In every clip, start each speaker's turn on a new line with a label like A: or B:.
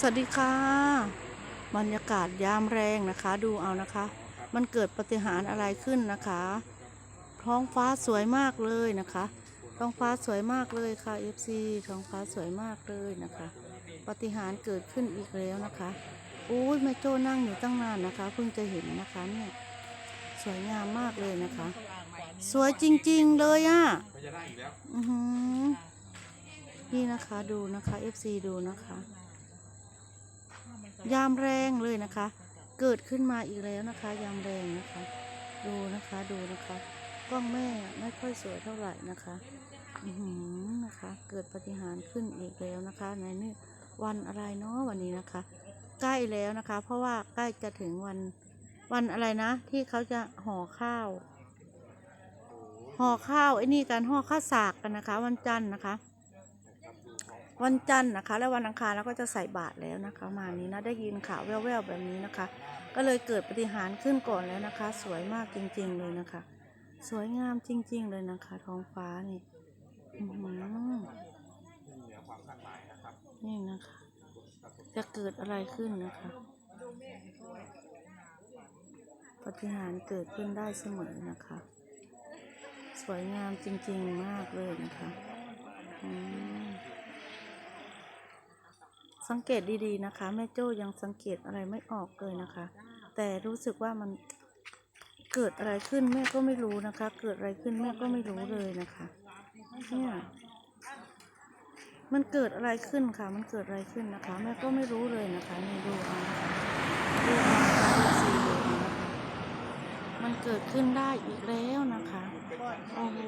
A: สวัสดีค่ะ บรรยากาศยามแรงนะคะ ดูเอานะคะ มันเกิดปาฏิหารย์อะไรขึ้นนะคะ ท้องฟ้าสวยมากเลยนะคะ ท้องฟ้าสวยมากเลยค่ะ FC ท้องฟ้าสวยมากเลยนะคะปาฏิหารย์เกิดขึ้นอีกแล้วนะคะอุ้ยแม่โจ้นั่งอยู่ตั้งนานนะคะ เพิ่งจะเห็นนะคะเนี่ยสวยงามมากเลยนะคะ สวยจริงๆเลยอะ่ะ
B: ไม่จะได้อีกแล้ว
A: อือหือนี่นะคะดูนะคะ FC ดูนะคะ ยามแรงเลยนะคะ เกิดขึ้นมาอีกแล้วนะคะ ยามแรงนะคะ ดูนะคะดูนะคะกล้องแม่ไม่ค่อยสวยเท่าไหร่นะคะอือหือนะคะ เกิดปฏิหารขึ้นอีกแล้วนะคะในนี่วันอะไรเนาะวันนี้นะคะ ใกล้แล้วนะคะ เพราะว่าใกล้จะถึงวันวันอะไรนะ ที่เขาจะห่อข้าวห่อข้าวไอ้นี่กันห่อข้าวสากกันนะคะ วันจันทร์นะคะ วันจันทร์นะคะ แล้ววันอังคารเราก็จะใส่บาตรแล้วนะคะมานี้นะได้ยินข่าวแว่วๆแบบนี้นะคะ ก็เลยเกิดปฏิหารขึ้นก่อนแล้วนะคะ สวยมากจริง ๆเลยนะคะ สวยงามจริง ๆ เลยนะคะ ท้องฟ้านี่อื้
B: มนี่
A: นะคะ จะเกิดอะไรขึ้นนะคะปฏิหารเกิดขึ้นได้เสมอนะคะ สวยงามจริง ๆ มากเลยนะคะ อืม สังเกตดีๆนะคะ แม่โจ้ยังสังเกตอะไรไม่ออกเลยนะคะ แต่รู้สึกว่ามันเกิดอะไรขึ้นแม่ก็ไม่รู้นะคะ เกิดอะไรขึ้นแม่ก็ไม่รู้เลยนะคะเนี่ยมันเกิดอะไรขึ้นค่ะ มันเกิดอะไรขึ้นนะคะ แม่ก็ไม่รู้เลยนะคะนี่ดูเอานะคะดูเอานะคะดูสีดูเอานะคะมันเกิดขึ้นได้อีกแล้วนะคะโอ้โห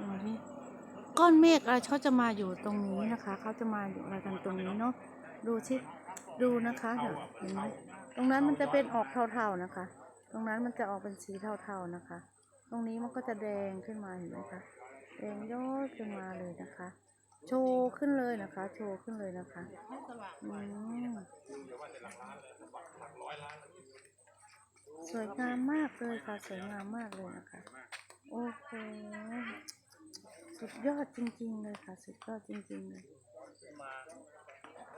A: ดูนี่ก้ อนเมฆอะไรเขาจะมาอยู่ตรงนี้นะคะเขาจะมาอยู่อะไรกันตรงนี้เนาะดูสิดูนะคะเดี๋ยวเห็นไหมตรงนั้นมันจะเป็นออกเทาๆนะคะ ตรงนั้นมันจะออกเป็นสีเทาๆนะคะ ตรงนี้มันก็จะแดงขึ้นมาเห็นไหมคะแดงย้อยขึ้นมาเลยนะคะ โชว์ขึ้นเลยนะคะ โชว์ขึ้นเลยนะคะอืมสวยงามมากเลยค่ะ สวยงามมากเลยนะคะ โอ้โห สุดยอดจริง ๆ เลยค่ะ สุดยอดจริง ๆ เลย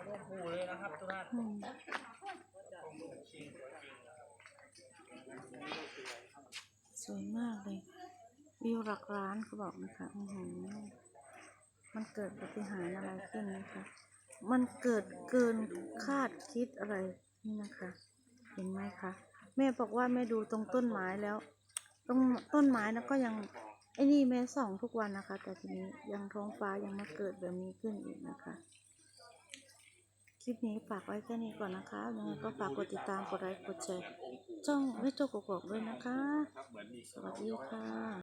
C: โอ้โหเลยนะครับทุกท่าน
A: อืมสวยมากเลย วิวหลักล้านเขาบอกนะคะอือหือมันเกิดปาฏิหารย์อะไรขึ้นนะคะ มันเกิดเกินคาดคิดอะไรนี่นะคะ เห็นไหมคะ แม่บอกว่าแม่ดูตรงต้นไม้แล้ว ตรงต้นไม้นะก็ยังไอ้นี่แม่ส่องทุกวันนะคะ แต่ทีนี้ยังท้องฟ้ายังมาเกิดแบบนี้ขึ้นอีกนะคะ คลิปนี้ฝากไว้แค่นี้ก่อนนะคะยังไงก็ฝากกดติดตามกดไลค์กดแชร์ช่องไม่โจกกอกด้วยนะคะ สวัสดีค่ะ